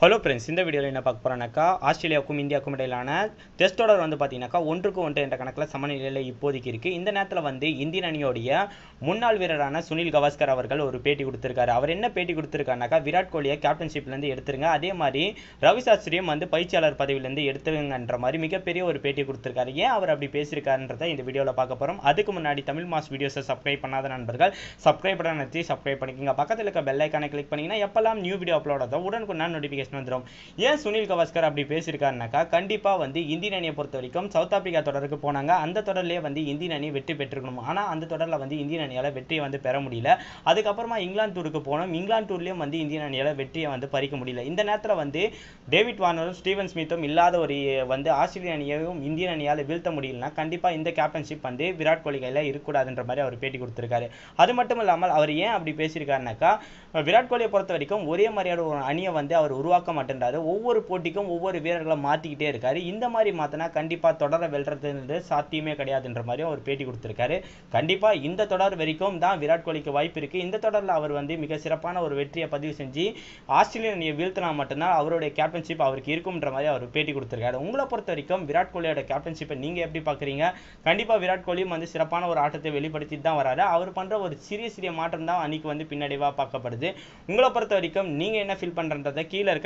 Hello friends இந்த வீடியோவில் என்ன பார்க்க போகிறோம்னாக்கா ஆஸ்திரேலியாவுக்கும் இந்தியாவுக்கும் இடையிலான டெஸ்ட் தொடர் வந்து பார்த்தீங்கன்னாக்கா ஒன்றுக்கு ஒன்று என்ற கணக்கில் சமநிலையில் இப்போதைக்கு இருக்குது இந்த நேரத்தில் வந்து இந்தியன் அணியோடைய முன்னாள் வீரரான சுனில் கவாஸ்கர் அவர்கள் ஒரு பேட்டி கொடுத்துருக்காரு. அவர் என்ன பேட்டி கொடுத்துருக்காருனாக்கா விராட் கோலியை கேப்டன்ஷிப்லேருந்து எடுத்துருங்க. அதே மாதிரி ரவி சாஸ்திரியும் வந்து பயிற்சியாளர் பதவியிலேருந்து எடுத்துருங்கன்ற மாதிரி மிகப்பெரிய ஒரு பேட்டி கொடுத்துருக்காரு. ஏன் அவர் அப்படி பேசியிருக்காருன்றதை இந்த வீடியோவில் பார்க்க போகிறோம் அதுக்கு முன்னாடி தமிழ் மாஸ் வீடியோஸை சப்ஸ்கிரைப் பண்ணாத நண்பர்கள் சப்ஸ்கிரைப் பண்ணி சப்ஸ்கிரைப் பண்ணிக்கோங்க. பக்கத்தில் இருக்க பெல் ஐக்கானை கிளிக் பண்ணிங்கன்னா எப்பெல்லாம் நியூ வீடியோ அப்லோட் ஆகும் உடனுக்குடன் நோட்டிஃபிகேஷன் வந்துடும் ஏன் சுனில் கவாஸ்கர் அப்படி பேசியிருக்காருனாக்கா கண்டிப்பாக வந்து இந்தியன் அணியை பொறுத்த வரைக்கும் சவுத் ஆப்பிரிக்கா தொடருக்கு போனாங்க. அந்த தொடர்லேயே வந்து இந்தியன் அணி வெற்றி பெற்றிருக்கணும். ஆனால் அந்த தொடரில் வந்து இந்தியன் அணியால் வெற்றியை வந்து பெற முடியல. அதுக்கப்புறமா இங்கிலாந்து டூருக்கு போனோம். இங்கிலாந்து டூர்லேயும் வந்து இந்தியன் அணியால் வெற்றியை வந்து பறிக்க முடியல. இந்த நேரத்தில் வந்து டேவிட் வார்னரும் ஸ்டீவன் ஸ்மித்தும் இல்லாத ஒரு வந்து ஆஸ்திரேலிய அணியையும் இந்தியன் அணியால் வீழ்த்த முடியலனா கண்டிப்பாக இந்த கேப்டன்ஷிப் வந்து விராட் கோலி கையில் இருக்கக்கூடாதுன்ற மாதிரி அவர் பேட்டி கொடுத்துருக்காரு. அது மட்டும் இல்லாமல் அவர் ஏன் அப்படி பேசியிருக்காருனாக்கா விராட் கோலியை பொறுத்த வரைக்கும் ஒரே மாதிரியான ஒரு அணியை வந்து அவர் உருவா உருவாக்க மாட்டேன்றாரு. ஒவ்வொரு போட்டிக்கும் ஒவ்வொரு வீரர்களை மாற்றிக்கிட்டே இருக்காரு. இந்த மாதிரி மாற்றினா கண்டிப்பாக தொடரை வெல்றதுன்றது சாத்தியமே கிடையாதுன்ற மாதிரி அவர் பேட்டி கொடுத்துருக்காரு. கண்டிப்பாக இந்த தொடர் வரைக்கும் தான் விராட் கோலிக்கு வாய்ப்பு இருக்குது இந்த தொடரில் அவர் வந்து மிக சிறப்பான ஒரு வெற்றியை பதிவு செஞ்சு ஆஸ்திரேலிய அணியை வீழ்த்தினா மட்டும்தான் அவருடைய கேப்டன்ஷிப் அவருக்கு இருக்கும்ன்ற மாதிரி அவர் பேட்டி கொடுத்துருக்காரு. உங்களை பொறுத்த வரைக்கும் விராட் கோலியோட கேப்டன்ஷிப்பை நீங்கள் எப்படி பார்க்குறீங்க கண்டிப்பாக விராட் கோலியும் வந்து சிறப்பான ஒரு ஆட்டத்தை வெளிப்படுத்திட்டு தான் வராரு. அவர் பண்ணுற ஒரு சிறிய சிறிய மாற்றம் தான் அன்னைக்கு வந்து பின்னடைவாக பார்க்கப்படுது. உங்களை பொறுத்த வரைக்கும் நீங்கள் என்ன ஃபீல் பண்ணுறன்றதை கீழே இருக்க